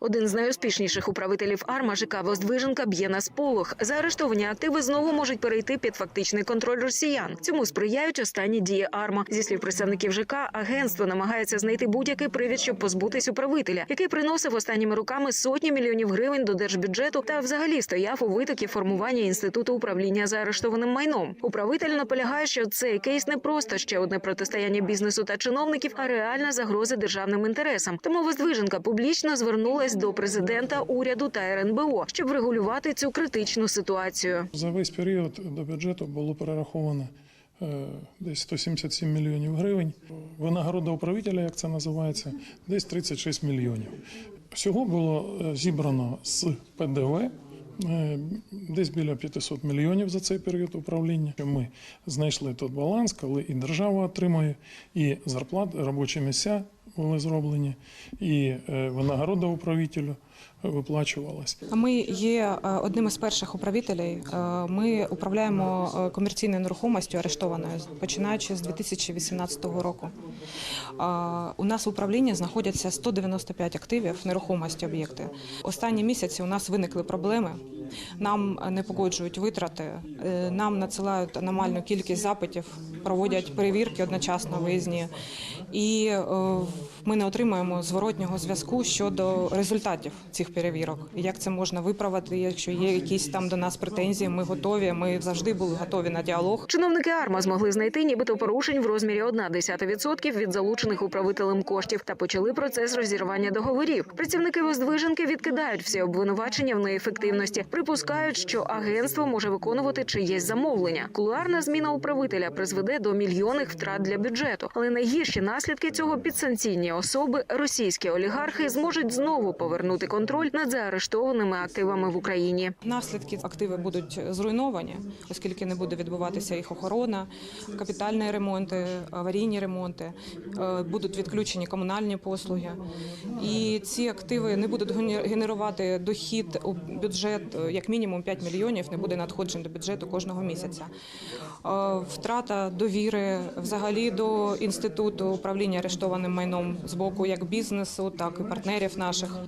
Один з найуспішніших управителів АРМА ЖК Воздвиженка б'є на сполох. Заарештовані активи знову можуть перейти під фактичний контроль росіян. Цьому сприяють останні дії АРМА. Зі слів представників ЖК, агентство намагається знайти будь-який привід, щоб позбутись управителя, який приносив останніми роками сотні мільйонів гривень до держбюджету та взагалі стояв у витокі формування інституту управління заарештованим майном. Управитель наполягає, що цей кейс не просто ще одне протистояння бізнесу та чиновників, а реальна загроза державним інтересам. Тому Воздвиженка публічно звернулась до президента, уряду та РНБО, щоб врегулювати цю критичну ситуацію. За весь період до бюджету було перераховано е, десь 177 мільйонів гривень. Винагорода управителя, як це називається, десь 36 мільйонів. Всього було е, зібрано з ПДВ е, десь біля 500 мільйонів за цей період управління. Ми знайшли тут баланс, коли і держава отримує, і зарплати, робочі місця були зроблені, і е, винагорода управителю виплачувалась. Ми є е, одним із перших управителей. Е, Ми управляємо е, комерційною нерухомістю арештованою починаючи з 2018 року. У нас в управлінні знаходяться 195 активів нерухомості об'єкти. Останні місяці у нас виникли проблеми. Нам не погоджують витрати, нам надсилають аномальну кількість запитів, проводять перевірки одночасно виїзні, і ми не отримуємо зворотнього зв'язку щодо результатів цих перевірок. Як це можна виправити, якщо є якісь там до нас претензії, ми готові. Ми завжди були готові на діалог. Чиновники АРМА змогли знайти нібито порушень в розмірі 1,1% від залучених управителем коштів та почали процес розірвання договорів. Працівники Воздвиженки відкидають всі обвинувачення в неефективності, припускають, що агентство може виконувати чиєсь замовлення. Кулуарна зміна управителя призведе до мільйонних втрат для бюджету. Але найгірші наслідки цього підсанкційні особи російські олігархи зможуть знову повернути контроль над заарештованими активами в Україні. Наслідки активи будуть зруйновані, оскільки не буде відбуватися їх охорона, капітальні ремонти, аварійні ремонти, е, будуть відключені комунальні послуги. І ці активи не будуть генерувати дохід у бюджет е, як мінімум 5 мільйонів, не буде надходжень до бюджету кожного місяця. Е, Втрата довіри взагалі до інституту управління арештованим майном з боку як бізнесу, так і партнерів наших.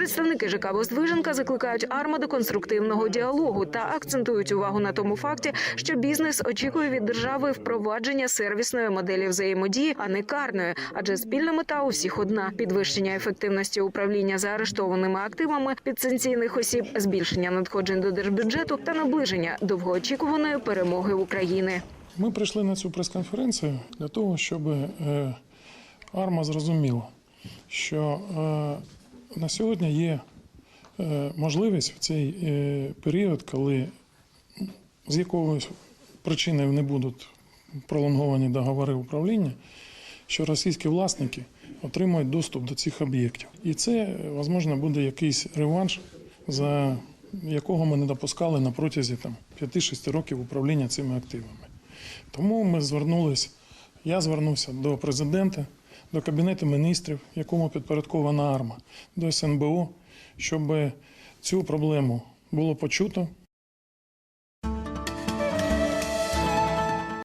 Представники ЖК Воздвиженка закликають АРМА до конструктивного діалогу та акцентують увагу на тому факті, що бізнес очікує від держави впровадження сервісної моделі взаємодії, а не карної, адже спільна мета у всіх одна: підвищення ефективності управління заарештованими активами підсанкційних осіб, збільшення надходжень до держбюджету та наближення довгоочікуваної перемоги України. Ми прийшли на цю прес-конференцію для того, щоб е, Арма зрозуміла, що е, на сьогодні є е, можливість в цей е, період, коли з якогось причини не будуть пролонговані договори управління, що російські власники отримають доступ до цих об'єктів. І це, е, можливо, буде якийсь реванш, за якого ми не допускали на протязі там, 5-6 років управління цими активами. Тому ми звернулись, я звернувся до президента, до Кабінету міністрів, якому підпорядкована АРМА, до СНБО, щоб цю проблему було почуто